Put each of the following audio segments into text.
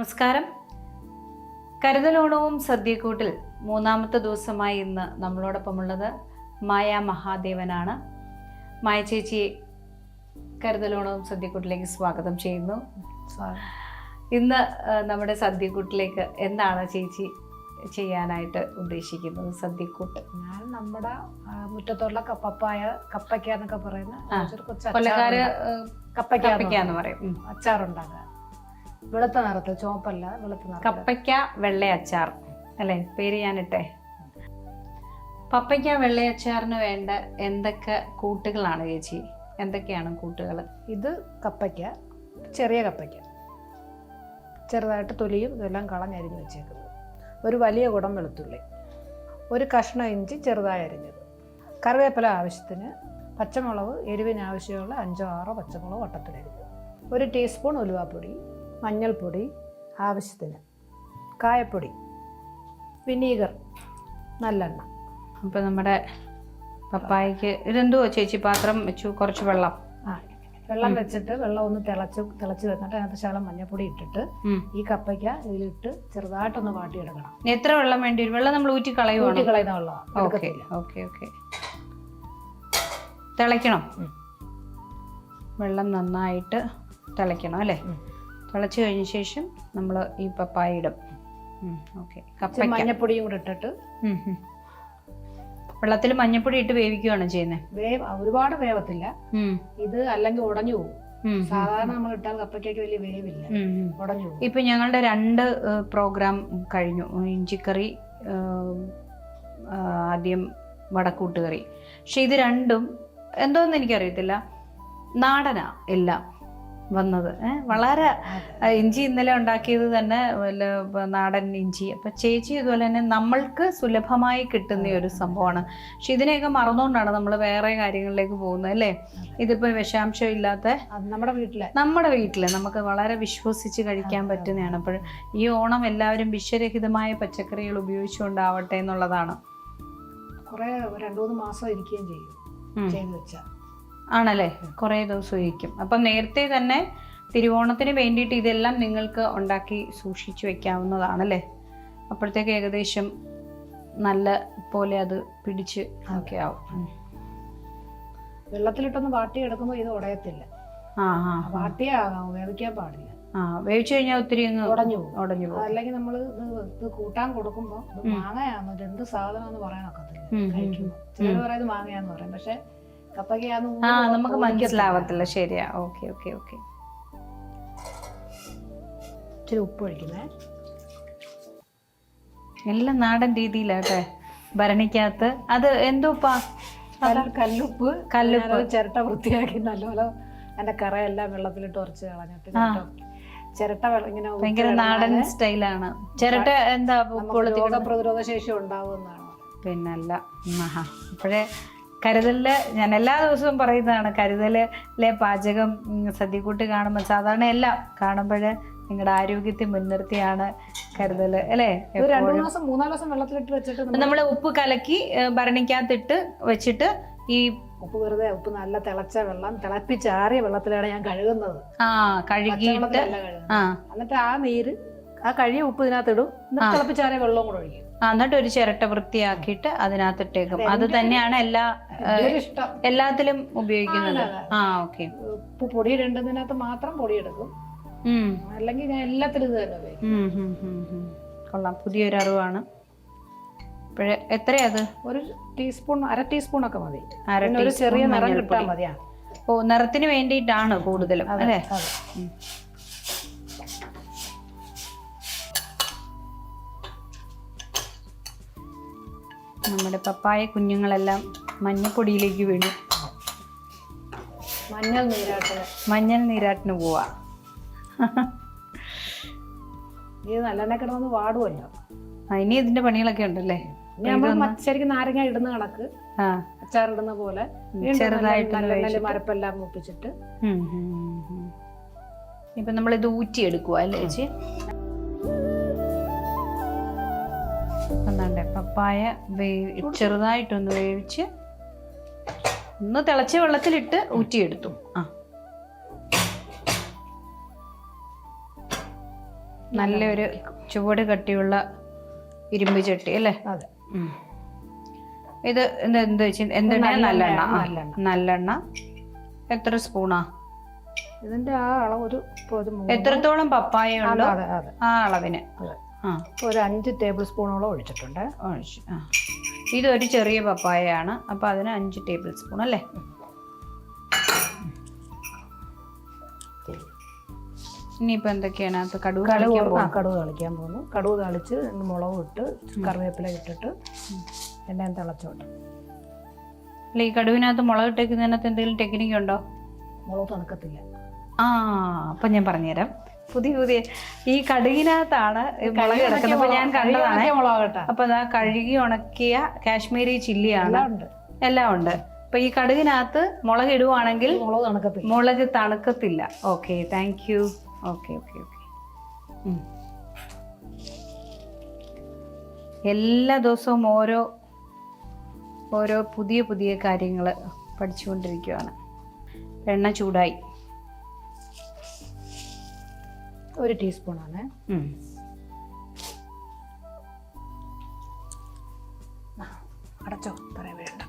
നമസ്കാരം. കരുതലോണവും സദ്യക്കൂട്ടിൽ മൂന്നാമത്തെ ദിവസമായി ഇന്ന് നമ്മളോടൊപ്പമുള്ളത് മായ മഹാദേവനാണ്. മായ ചേച്ചി കരുതലോണവും സദ്യക്കൂട്ടിലേക്ക് സ്വാഗതം ചെയ്യുന്നു. ഇന്ന് നമ്മുടെ സദ്യക്കൂട്ടിലേക്ക് എന്താണ് ചേച്ചി ചെയ്യാനായിട്ട് ഉദ്ദേശിക്കുന്നത് സദ്യക്കൂട്ട്? ഞാൻ നമ്മുടെ മുറ്റത്തുള്ള ക- കപ്പയ്ക്ക എന്നൊക്കെ പറയുന്ന ഉണ്ട്. കപ്പയ്ക്ക പറയും. അച്ചാറുണ്ടാക്കുക. വെളുത്ത നിറത്തിൽ ചുവപ്പല്ല വെളുത്ത നിറത്തിൽ. കപ്പയ്ക്ക വെള്ളയച്ചാർ അല്ലേ? പേര് ഞാനിട്ടെ. പപ്പയ്ക്ക വെള്ളയച്ചാറിന് വേണ്ട എന്തൊക്കെ കൂട്ടുകളാണ് ചേച്ചി? എന്തൊക്കെയാണ് കൂട്ടുകൾ ഇത് കപ്പയ്ക്ക ചെറിയ കപ്പയ്ക്ക. ചെറുതായിട്ട് തൊലിയും ഇതെല്ലാം കളഞ്ഞരിഞ്ഞ് വെച്ചേക്കുന്നത്. ഒരു വലിയ കുടം വെളുത്തുള്ളി. ഒരു കഷ്ണം ഇഞ്ചി ചെറുതായി അരിഞ്ഞത്. കറിവേപ്പില ആവശ്യത്തിന് പച്ചമുളക് എരിവിന് ആവശ്യമുള്ള അഞ്ചോ ആറോ പച്ചമുളക് വട്ടത്തിലരിഞ്ഞത്. ഒരു ടീസ്പൂൺ ഉലുവാപ്പൊടി മഞ്ഞൾപ്പൊടി ആവശ്യത്തിന്. കായപ്പൊടി വിനീഗർ നല്ലെണ്ണ. അപ്പോൾ നമ്മുടെ പപ്പായക്ക് ഇതെന്തോ ചേച്ചി പാത്രം വെച്ചു കുറച്ച് വെള്ളം? ആ വെള്ളം വെച്ചിട്ട് വെള്ളം ഒന്ന് തിളച്ച് തിളച്ച് വെച്ചിട്ട് അതിനകത്ത് ശകലം മഞ്ഞൾപ്പൊടി ഇട്ടിട്ട് ഈ കപ്പയ്ക്ക ഇതിലിട്ട് ചെറുതായിട്ടൊന്ന് വാട്ടിയെടുക്കണം. എത്ര വെള്ളം വേണ്ടി വരും? വെള്ളം നമ്മൾ ഊറ്റി ഊറ്റി കളയുവാണ് കളയുന്ന വെള്ളമാണ്. ഓക്കെ എടുക്കത്തില്ല. Okay okay. തിളയ്ക്കണം. വെള്ളം നന്നായിട്ട് തിളയ്ക്കണം അല്ലേ. തിളച്ച് കഴിഞ്ഞ ശേഷം നമ്മൾ ഈ പപ്പായ ഇടും. ഓക്കെ മഞ്ഞപ്പൊടിയും കൂടെ ഇട്ടിട്ട്. വെള്ളത്തിൽ മഞ്ഞപ്പൊടി ഇട്ട് വേവിക്കുകയാണ് ചെയ്യുന്നത് വേവ് ഒരുപാട് വേവത്തില്ല. ഇത് അല്ലെങ്കിൽ ഉടഞ്ഞു പോകും. സാധാരണ നമ്മൾ ഇട്ടാൽ കപ്പയ്ക്കൊക്കെ വലിയ വേവില്ല. ഉടഞ്ഞു പോകും. ഇപ്പൊ ഞങ്ങളുടെ രണ്ട് പ്രോഗ്രാം കഴിഞ്ഞു. ഇഞ്ചിക്കറി ആദ്യം വടക്കൂട്ടുകറി. പക്ഷെ ഇത് രണ്ടും എന്തോന്ന് എനിക്കറിയത്തില്ല. നാടനാ എല്ലാം. വന്നത്. ഏഹ്, വളരെ ഇഞ്ചി ഇന്നലെ ഉണ്ടാക്കിയത് തന്നെ വല്ല നാടൻ ഇഞ്ചി. അപ്പൊ ചേച്ചി ഇതുപോലെ തന്നെ നമ്മൾക്ക് സുലഭമായി കിട്ടുന്ന ഒരു സംഭവമാണ്. പക്ഷെ ഇതിനെയൊക്കെ മറന്നുകൊണ്ടാണ് നമ്മൾ വേറെ കാര്യങ്ങളിലേക്ക് പോകുന്നത് അല്ലേ? ഇതിപ്പോ വിഷാംശം ഇല്ലാത്ത നമ്മുടെ വീട്ടിലെ. നമ്മുടെ വീട്ടിൽ നമുക്ക് വളരെ വിശ്വസിച്ച് കഴിക്കാൻ പറ്റുന്നതാണ്. അപ്പോൾ ഈ ഓണം എല്ലാവരും വിഷരഹിതമായ പച്ചക്കറികൾ ഉപയോഗിച്ചുകൊണ്ടാവട്ടെ എന്നുള്ളതാണ്. കുറെ രണ്ടു മൂന്ന് മാസം ഇരിക്കുകയും ചെയ്യും. ചെയ്ത് വെച്ചാൽ. ആണല്ലേ? കുറേ ദിവസം ഇരിക്കും അപ്പം നേരത്തെ തന്നെ തിരുവോണത്തിന് വേണ്ടിയിട്ട് ഇതെല്ലാം നിങ്ങൾക്ക് ഉണ്ടാക്കി സൂക്ഷിച്ചു വെക്കാവുന്നതാണല്ലേ? അപ്പോഴത്തേക്ക് ഏകദേശം നല്ല പോലെ അത് പിടിച്ച് ഒക്കെ ആവും. വെള്ളത്തിലിട്ടൊന്ന് വാട്ടി എടുക്കുമ്പോൾ ഇത് ഉടയത്തില്ല. ആ ആ വാട്ടിയേ വേവിക്കാൻ പാടില്ല. ആ വേവിച്ചു കഴിഞ്ഞാൽ ഒത്തിരി ഉടഞ്ഞു ഉടഞ്ഞു അല്ലെങ്കിൽ നമ്മൾ ഇത് കൂട്ടാൻ കൊടുക്കുമ്പോൾ ഇത് മാങ്ങയാണോ ഇത് എന്ത് സാധനം എന്ന് പറയാനൊക്കത്തില്ല. ഉം, ഉം, കഴിക്കുമ്പോൾ ചിലർ പറയുന്നത് മാങ്ങയാന്ന് പറയും. പക്ഷെ ആ നമുക്ക് മനസ്സിലാവത്തില്ല. ശരിയാ. Okay okay okay. ഇച്ചിരി ഉപ്പ് ഒഴിക്കുന്നേ. എല്ലാം നാടൻ രീതിയിലാട്ടെ. ഭരണിക്കകത്ത്. അത് എന്തോപ്പാ കല്ലുപ്പ്. കല്ലുപ്പ്. ചിരട്ട വൃത്തിയാക്കി നല്ലപോലെ അതിന്റെ കറയെല്ലാം വെള്ളത്തിലിട്ട് ഉറച്ച് കളഞ്ഞിട്ട് ചിരട്ട- ഇങ്ങനെ ഭയങ്കര നാടൻ സ്റ്റൈലാണ്. ചിരട്ട എന്താ പ്രതിരോധ ശേഷി ഉണ്ടാവുമെന്നാണ്. പിന്നല്ല. മഹാ. അപ്പോഴേ കരുതലിൽ ഞാൻ എല്ലാ ദിവസവും പറയുന്നതാണ് കരുതലിലെ പാചകം സദ്യ സദ്യക്കൂട്ട് കാണുമ്പോൾ സാധാരണ എല്ലാം കാണുമ്പോൾ നിങ്ങളുടെ ആരോഗ്യത്തെ മുൻനിർത്തിയാണ് കരുതൽ അല്ലേ? രണ്ടു മാസം മൂന്നാൽ മാസം വെള്ളത്തിലിട്ട് വെച്ചിട്ട് നമ്മൾ ഉപ്പ് കലക്കി ഭരണിക്കകത്തിട്ട് വെച്ചിട്ട് ഈ ഉപ്പ് വെറുതെ ഉപ്പ് നല്ല തിളച്ച വെള്ളം തിളപ്പിച്ചാറിയ വെള്ളത്തിലാണ് ഞാൻ കഴുകുന്നത്. ആ കഴുകിയിട്ട് എന്നിട്ട് ആ നീര് ആ കഴിയ ഉപ്പ് ഇതിനകത്ത് ഇടും എന്നിട്ട് തിളപ്പിച്ചാറിയ വെള്ളവും കൂടെ ഒഴിക്കും. എന്നിട്ട് ഒരു ചിരട്ട വൃത്തിയാക്കിയിട്ട് അതിനകത്തിട്ടേക്കും. അത് തന്നെയാണ് എല്ലാ എല്ലാത്തിലും ഉപയോഗിക്കുന്നത്. ആ ഓക്കെ. ഉപ്പ് പൊടി ഇടേണ്ടതിനകത്ത് മാത്രം പൊടി പൊടിയെടുക്കും അല്ലെങ്കിൽ ഞാൻ എല്ലാത്തിലും ഇത് തന്നെ ഉപയോഗിക്കും. കൊള്ളാം. പുതിയൊരു അറിവാണ്. ഇപ്പോഴേ എത്രയത് ഒരു ടീസ്പൂൺ അര ടീസ്പൂൺ ഒക്കെ മതി ഒരു ചെറിയ നിറം കിട്ടാൻ മതിയാ. ഓ നിറത്തിന് വേണ്ടിയിട്ടാണ് കൂടുതലും അല്ലേ? നമ്മുടെ പപ്പായ കുഞ്ഞുങ്ങളെല്ലാം മഞ്ഞപ്പൊടിയിലേക്ക് വീണു. മഞ്ഞൾ നീരാട്ടിന് മഞ്ഞൾ നീരാട്ടിന് പോവാ. ഇത് നല്ലെണ്ണ കിടന്ന് വാടുമല്ലോ ഇനി? ഇതിന്റെ പണികളൊക്കെ ഉണ്ടല്ലേ? നമ്മൾ ശരിക്കും നാരങ്ങ ഇടുന്ന കണക്ക്. അച്ചാർ ഇടുന്ന പോലെ. ചെറുതായിട്ട് മരപ്പെല്ലാം മൂപ്പിച്ചിട്ട്. ഇപ്പൊ നമ്മൾ ഇത് ഊറ്റി എടുക്കുക അല്ലേ ചേച്ചി? പപ്പായ വേവി ചെറുതായിട്ടൊന്ന് വേവിച്ച് ഒന്ന് തിളച്ച വെള്ളത്തിലിട്ട് ഊറ്റിയെടുത്തു. ആ. നല്ലൊരു ചുവട് കട്ടിയുള്ള ഇരുമ്പ് ചട്ടി അല്ലേ? അതെ. ഇത് എന്താ എന്ത് എന്തെണ്ണ നല്ലെണ്ണ. നല്ലെണ്ണ. എത്ര സ്പൂണാ? ഇതിന്റെ ആ അളവ് ഒരു എത്രത്തോളം പപ്പായ ഉണ്ടോ ആ അളവിന്. ആ. ഒരു അഞ്ച് ടേബിൾ സ്പൂണോളം ഒഴിച്ചിട്ടുണ്ട്. ഒഴിച്ചു ആ. ഇതൊരു ചെറിയ പപ്പായയാണ്. അപ്പോൾ അതിന് അഞ്ച് ടേബിൾ സ്പൂൺ അല്ലേ? ഇനിയിപ്പോൾ എന്തൊക്കെയാണ് അത് കടുവ് കടുവ് കടുക് കളിക്കാൻ പോകുന്നു. കടുവ് തളിച്ച് മുളക് ഇട്ട് കറിവേപ്പില ഇട്ടിട്ട് എല്ലാം തിളച്ചോട്ട്. അല്ല ഈ കടുവിനകത്ത് മുളക് ഇട്ടേക്കുന്നതിനകത്ത് എന്തെങ്കിലും ടെക്നിക്ക് ഉണ്ടോ? മുളക് തണുക്കത്തില്ല. ആ അപ്പം ഞാൻ പറഞ്ഞുതരാം. പുതിയ പുതിയ ഈ കടുകിനകത്താണ് മുളക് കിടക്കുന്നത്. ഞാൻ കണ്ടതാണ്. അപ്പൊ അതാ കഴുകി ഉണക്കിയ കാശ്മീരി ചില്ലിയാണ്. എല്ലാം ഉണ്ട്. അപ്പൊ ഈ കടുകിനകത്ത് മുളക് ഇടുവാണെങ്കിൽ മുളക് തണുക്കത്തില്ല. Okay thank you okay okay okay. എല്ലാ ദിവസവും ഓരോ ഓരോ പുതിയ പുതിയ കാര്യങ്ങൾ പഠിച്ചുകൊണ്ടിരിക്കുകയാണ് എണ്ണ ചൂടായി. ഒരു ടീസ്പൂണാണ്. ആണ് അടച്ചോ പറയാൻ വേണ്ട.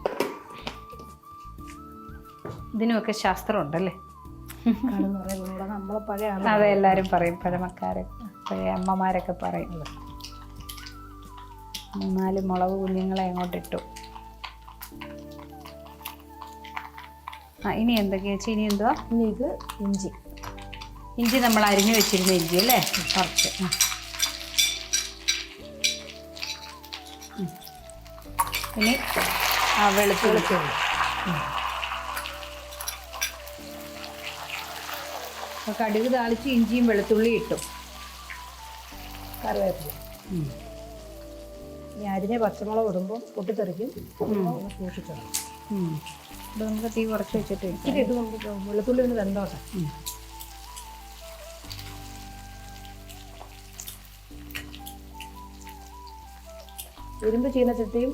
ഇതിനുമൊക്കെ ശാസ്ത്രമുണ്ടല്ലേ? അതെ എല്ലാരും പറയും പഴമക്കാരെ പഴയ അമ്മമാരൊക്കെ പറയും. നാല് മുളക് കുഞ്ഞുങ്ങളെ അങ്ങോട്ടിട്ടു ആ ഇനി എന്തൊക്കെയാ ചേച്ചി? ഇനി എന്തുവാ? ഇനി ഇത് ഇഞ്ചി. ഇഞ്ചി നമ്മൾ അരിഞ്ഞു വെച്ചിരുന്ന ഇഞ്ചി അല്ലേ? കുറച്ച്. ഇനി ആ വെളുത്തുള്ളി. അപ്പോൾ കടുക് താളിച്ച് ഇഞ്ചിയും വെളുത്തുള്ളി ഇട്ടു. കറിവേപ്പില. ഇനി അരിഞ്ഞ പച്ചമുളക് ഇടുമ്പോൾ പൊട്ടിത്തെറിക്കും. ഒന്ന് ഉം. അപ്പോൾ നമുക്ക് തീ കുറച്ച് വെച്ചിട്ട്. ഇച്ചിരി ഇത് നമുക്ക് വെളുത്തുള്ളി ഒന്ന് വെന്തോട്ടെ. ഇരുമ്പ് ചീനച്ചട്ടിയും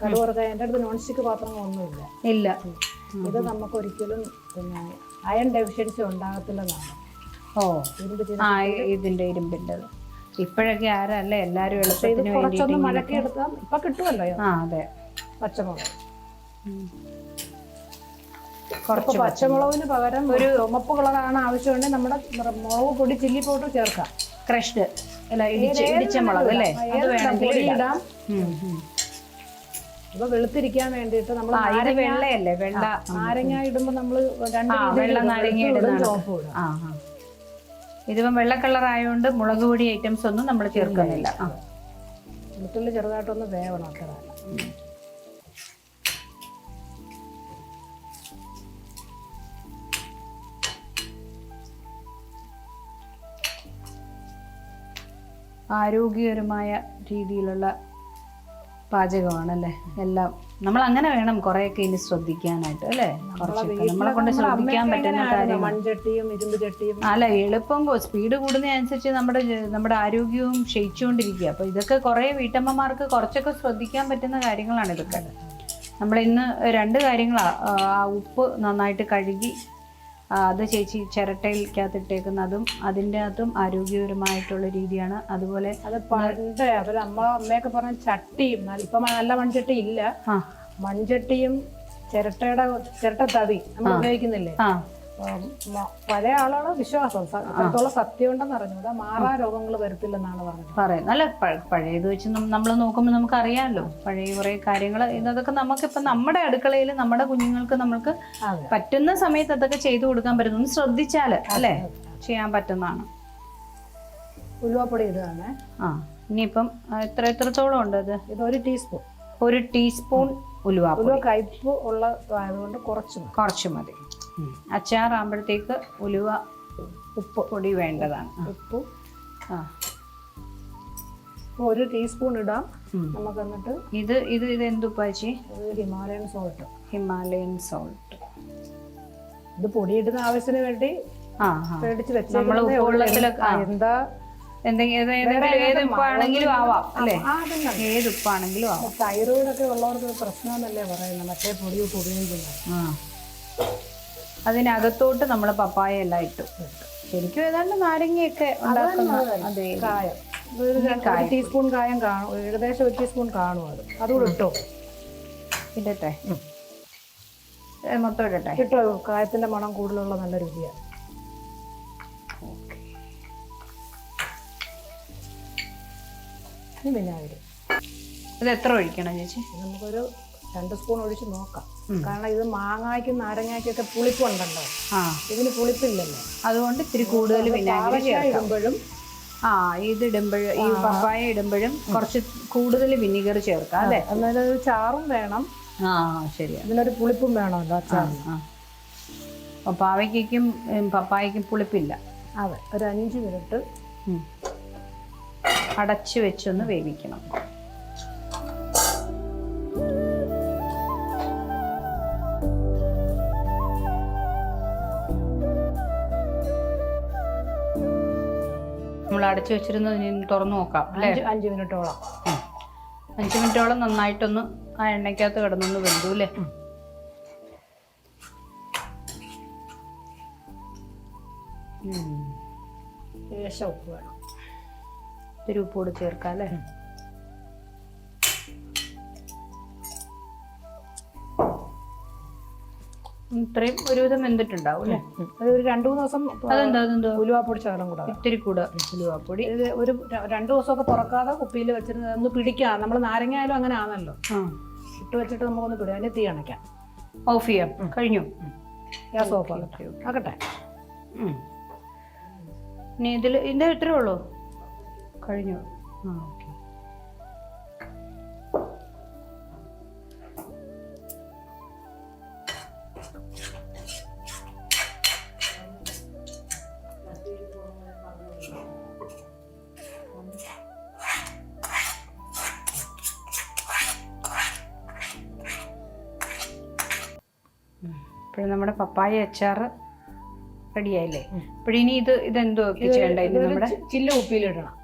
കടുവറുക എന്റെ അടുത്ത് നോൺ സ്റ്റിക്ക് പാത്രങ്ങളൊന്നുമില്ല ഇല്ല. ഇത് നമുക്ക് ഒരിക്കലും പിന്നെ അയൺ ഡെഫിഷ്യൻസി ഉണ്ടാകത്തില്ലെന്നാണ്. ഓ. ഇരുമ്പ് ചീന ആ ഇ- ഇതിന്റെ ഇരുമ്പിന്റെ ഇപ്പോഴൊക്കെ ആരല്ലേ എല്ലാവരും എളുപ്പത്തിന് വേണ്ടി കുറച്ചൊന്ന് മടക്കി എടുത്താൽ ഇപ്പൊ കിട്ടുമല്ലോ ആ അതെ. പച്ചമുളക്. കുറച്ച് പച്ചമുളകിന് പകരം ഒരു ചുമപ്പ് കളറാണ് ആവശ്യമുണ്ടെങ്കിൽ നമ്മുടെ മുളക് പൊടി ചില്ലി പൗഡർ ചേർക്കാം. ക്രഷ്ഡ്. അല്ല ഇടിച്ച ഇടിച്ച മുളക് അല്ലേ? അത് വേണമെങ്കിൽ ഇടാം. ഉം. വെളുത്തിരിക്കാൻ വേണ്ടിയിട്ട് നമ്മൾ വെള്ളയല്ലേ? വെള്ള. നാരങ്ങ ഇടുമ്പോ നമ്മൾ വെള്ള നാരങ്ങ വെളുത്തും ഇടും, ഇടുന്നതാണ്. ചുവപ്പും ഇടും. ആ ആ. ഇതിപ്പം വെള്ള കളർ ആയതുകൊണ്ട് മുളക് പൊടി ഐറ്റംസ് ഒന്നും നമ്മൾ ചേർക്കുന്നില്ല. വെളുത്തുള്ളി ചെറുതായിട്ടൊന്ന് വേവണം അത്ര. ആരോഗ്യകരമായ രീതിയിലുള്ള പാചകമാണല്ലേ? എല്ലാം. നമ്മൾ അങ്ങനെ വേണം കുറേയൊക്കെ ഇനി ശ്രദ്ധിക്കാനായിട്ട് അല്ലേ? കുറച്ചൊക്കെ. നമ്മളെ കൊണ്ട് ശ്രദ്ധിക്കാൻ പറ്റുന്ന കാര്യം മൺചട്ടിയും ഇരുമ്പ് ചട്ടിയും? അല്ല എളുപ്പം സ്പീഡ് കൂടുന്നതനുസരിച്ച് നമ്മുടെ നമ്മുടെ ആരോഗ്യവും ക്ഷയിച്ചുകൊണ്ടിരിക്കുക. അപ്പോൾ ഇതൊക്കെ കുറേ വീട്ടമ്മമാർക്ക് കുറച്ചൊക്കെ ശ്രദ്ധിക്കാൻ പറ്റുന്ന കാര്യങ്ങളാണ് ഇതൊക്കെ. നമ്മൾ ഇന്ന് രണ്ട് കാര്യങ്ങളാണ് ആ ഉപ്പ് നന്നായിട്ട് കഴുകി അത് ചേച്ചി ചിരട്ടയിലേക്കകത്തിട്ടേക്കുന്നതും അതിന്റെ അകത്തും ആരോഗ്യപരമായിട്ടുള്ള രീതിയാണ്. അതുപോലെ അത് പണ്ട് അവർ അമ്മ അമ്മയൊക്കെ പറഞ്ഞ ചട്ടിയും ഇപ്പം നല്ല മൺചട്ടി ഇല്ല. മൺചട്ടിയും ചിരട്ടയുടെ ചിരട്ട തവി നമ്മൾ ഉപയോഗിക്കുന്നില്ലേ? ആ ആളുകളും വിശ്വാസം? അത്രത്തോളം സത്യം ഉണ്ടെന്ന് അറിഞ്ഞു മാറാ രോഗങ്ങൾ വരത്തില്ലെന്നാണ് പറഞ്ഞത്. പറയാം. നല്ല പഴയത് വെച്ച് നമ്മൾ നോക്കുമ്പോൾ നമുക്ക് അറിയാമല്ലോ പഴയ കുറെ കാര്യങ്ങൾ ഇതൊക്കെ നമുക്കിപ്പോൾ നമ്മുടെ അടുക്കളയിൽ നമ്മുടെ കുഞ്ഞുങ്ങൾക്ക് നമ്മൾക്ക് പറ്റുന്ന സമയത്ത് അതൊക്കെ ചെയ്തു കൊടുക്കാൻ പറ്റുന്നു ശ്രദ്ധിച്ചാൽ അല്ലേ? ചെയ്യാൻ പറ്റുന്നതാണ്. ഉലുവപ്പൊടി ഇടുകയാണ്. ആ ഇനിയിപ്പം എത്ര എത്രത്തോളം ഉണ്ട് അത്? ഇത് ഒരു ടീസ്പൂൺ. ഒരു ടീസ്പൂൺ ഉലുവ ഉലുവ കയ്പ് ഉള്ള ആയതുകൊണ്ട് കുറച്ച് കുറച്ച് മതി. അച്ചാറാകുമ്പോഴത്തേക്ക് ഉലുവ ഉപ്പ് പൊടി വേണ്ടതാണ്. ഉപ്പ് ആ. ഒരു ടീസ്പൂൺ ഇടാം. നമുക്ക് എന്നിട്ട് ഇത് ഇത് ഇത് എന്തുപ്പാച്ചി ഹിമാലയൻ സോൾട്ട് ഹിമാലയൻ സോൾട്ട് ഇത് പൊടിയിടുന്ന ആവശ്യത്തിന് വേണ്ടി നമ്മൾ. എന്താ എന്തെങ്കിലും ഏത് ഉപ്പാണെങ്കിലും ആവാം അല്ലേ? ഏത് ഉപ്പാണെങ്കിലും ആവാം. തൈറോയിഡ് ഒക്കെ ഉള്ളവർക്ക് പ്രശ്നമെന്നല്ലേ പറയുന്നത്. മറ്റേ പൊടി പൊടിയും ഉപയോഗിക്കുന്നത് അതിനകത്തോട്ട് നമ്മൾ പപ്പായ എല്ലാം ഇട്ടു. ശരിക്കും ഏതാണ്ട് നാരങ്ങയൊക്കെ ഉണ്ടാക്കുന്ന അതെ കായം. ഒരു ടീസ്പൂൺ കായം കാണും. ഏകദേശം ഒരു ടീസ്പൂൺ കാണും അത്. അതുകൂടെ ഇട്ടോ? ഇടട്ടെ. മൊത്തം ഇടട്ടെ. ഇട്ടോ? കായത്തിന്റെ മണം കൂടുതലുള്ള നല്ല രുചിയാണ് വിനാഗിരി ഇത് എത്ര ഒഴിക്കണം ചേച്ചി? നമുക്കൊരു രണ്ട് സ്പൂൺ ഒഴിച്ച് നോക്കാം. കാരണം ഇത് മാങ്ങായ്ക്കും നാരങ്ങയ്ക്കൊക്കെ പുളിപ്പുണ്ടല്ലോ. ഇതിന് പുളിപ്പില്ലല്ലോ. അതുകൊണ്ട് ഇത്തിരി കൂടുതൽ ഇടുമ്പോഴും ആ ഇത് ഇടുമ്പോഴും ഈ പപ്പായ ഇടുമ്പോഴും കുറച്ച് കൂടുതൽ വിനീഗർ ചേർക്കാം അല്ലേ? ഒരു ചാറും വേണം. ആ ശരി ഇതിനൊരു പുളിപ്പും വേണമല്ലോ ആ അപ്പോൾ പാവയ്ക്കും പപ്പായക്കും പുളിപ്പില്ല. അതെ ഒരു അഞ്ച് മിനിറ്റ് അടച്ച് വെച്ചൊന്ന് വേവിക്കണം. അടച്ചു വെച്ചിരുന്നത് ഇനി തുറന്നു നോക്കാം അല്ലേ? അഞ്ച് അഞ്ച് മിനിറ്റോളം. അഞ്ചു മിനിറ്റോളം നന്നായിട്ടൊന്ന് ആ എണ്ണയ്ക്കകത്ത് കിടന്നൊന്ന് വെന്തു അല്ലേ? ഉപ്പ് വേണം. ഇത്തിരി ഉപ്പ് കൂടി ചേർക്കാം അല്ലേ? ഇത്രയും ഒരുവിധം വെന്തിട്ടുണ്ടാവും അല്ലേ? അത് ഒരു രണ്ടു മൂന്ന് ദിവസം അതെന്താ അതെന്തോ? ഉലുവാപ്പൊടി ശകലം കൂടാ. ഇത്തിരി കൂടെ. ഉലുവാപ്പൊടി. ഇത് ഒരു രണ്ടു ദിവസമൊക്കെ തുറക്കാതെ കുപ്പിയിൽ വെച്ചിരുന്ന് ഒന്ന് പിടിക്കാം. നമ്മൾ നാരങ്ങ ആയാലും അങ്ങനെ ആണല്ലോ. ഇട്ട് വെച്ചിട്ട് നമുക്കൊന്ന് പിടിക്കാം. അതിന് തീ അണയ്ക്കാം. ഓഫ് ചെയ്യാം. കഴിഞ്ഞു. ഗ്യാസ് ഓഫ് ആകട്ടെ ആകട്ടെ. ഇനി ഇതിൽ ഇതിന്റെ ഇത്രേ ഉള്ളൂ. കഴിഞ്ഞു. ആ. ഇപ്പോഴും നമ്മുടെ പപ്പായ അച്ചാർ റെഡിയായില്ലേ? ഇപ്പോഴിനി ഇത് ഇതെന്തോ ചെയ്യണ്ട നമ്മുടെ? ചില്ല ഉപ്പിയിലിടണം.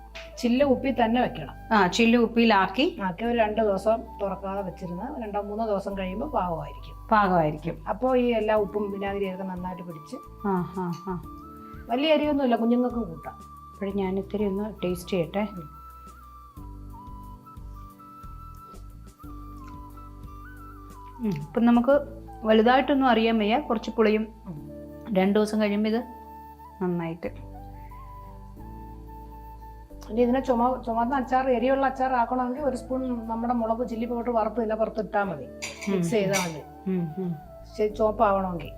ചില്ല ഉപ്പിൽ തന്നെ വെക്കണം. ആ ചില്ല ഉപ്പിലാക്കി ആക്കി ഒരു രണ്ട് ദിവസം തുറക്കാതെ വെച്ചിരുന്ന് രണ്ടോ മൂന്നോ ദിവസം കഴിയുമ്പോൾ പാകമായിരിക്കും. പാകമായിരിക്കും. അപ്പോൾ ഈ എല്ലാ ഉപ്പും വിനാഗിരിയൊക്കെ നന്നായിട്ട് പിടിച്ച് ആ ആ ആ. വലിയ അരിയൊന്നുമില്ല കുഞ്ഞുങ്ങൾക്കും കൂട്ടാം. ഇപ്പോഴും ഞാൻ ഇത്തിരി ഒന്ന് ടേസ്റ്റ് ചെയ്യട്ടെ. ഇപ്പം നമുക്ക് വലുതായിട്ടൊന്നും അറിയാൻ വയ്യ. കുറച്ച് പുളിയും രണ്ട് ദിവസം കഴിയുമ്പോൾ ഇത് നന്നായിട്ട്. ഇനി ഇതിനെ ചുമ ചുമന്ന അച്ചാർ എരിയുള്ള അച്ചാർ ആക്കണമെങ്കിൽ ഒരു സ്പൂൺ നമ്മുടെ മുളക് ചില്ലി പൗഡർ വറുത്ത് ഇതിനെ പുറത്ത് ഇട്ടാൽ മതി. മിക്സ് ചെയ്താൽ മതി. ചുവപ്പാവണമെങ്കിൽ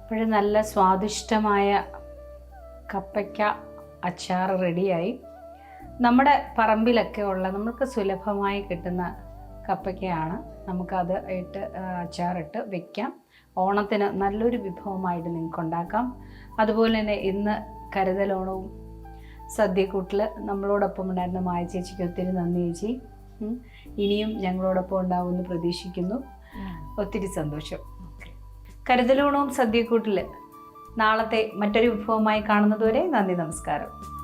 ഇപ്പോഴും നല്ല സ്വാദിഷ്ടമായ കപ്പയ്ക്ക അച്ചാർ റെഡിയായി. നമ്മുടെ പറമ്പിലൊക്കെ ഉള്ള നമുക്ക് സുലഭമായി കിട്ടുന്ന കപ്പയ്ക്കയാണ്. നമുക്കത് ഇട്ട് അച്ചാറിട്ട് വെക്കാം. ഓണത്തിന് നല്ലൊരു വിഭവമായിട്ട് നിങ്ങൾക്ക് ഉണ്ടാക്കാം. അതുപോലെ തന്നെ ഇന്ന് കരുതലോണവും സദ്യക്കൂട്ടിൽ നമ്മളോടൊപ്പം ഉണ്ടായിരുന്ന മായ ചേച്ചിക്ക് ഒത്തിരി നന്ദി ചേച്ചി. ഇനിയും ഞങ്ങളോടൊപ്പം ഉണ്ടാവുമെന്ന് പ്രതീക്ഷിക്കുന്നു. ഒത്തിരി സന്തോഷം. കരുതലോണവും സദ്യക്കൂട്ടിൽ നാളത്തെ മറ്റൊരു വിഭവമായി കാണുന്നതുവരെ നന്ദി നമസ്കാരം.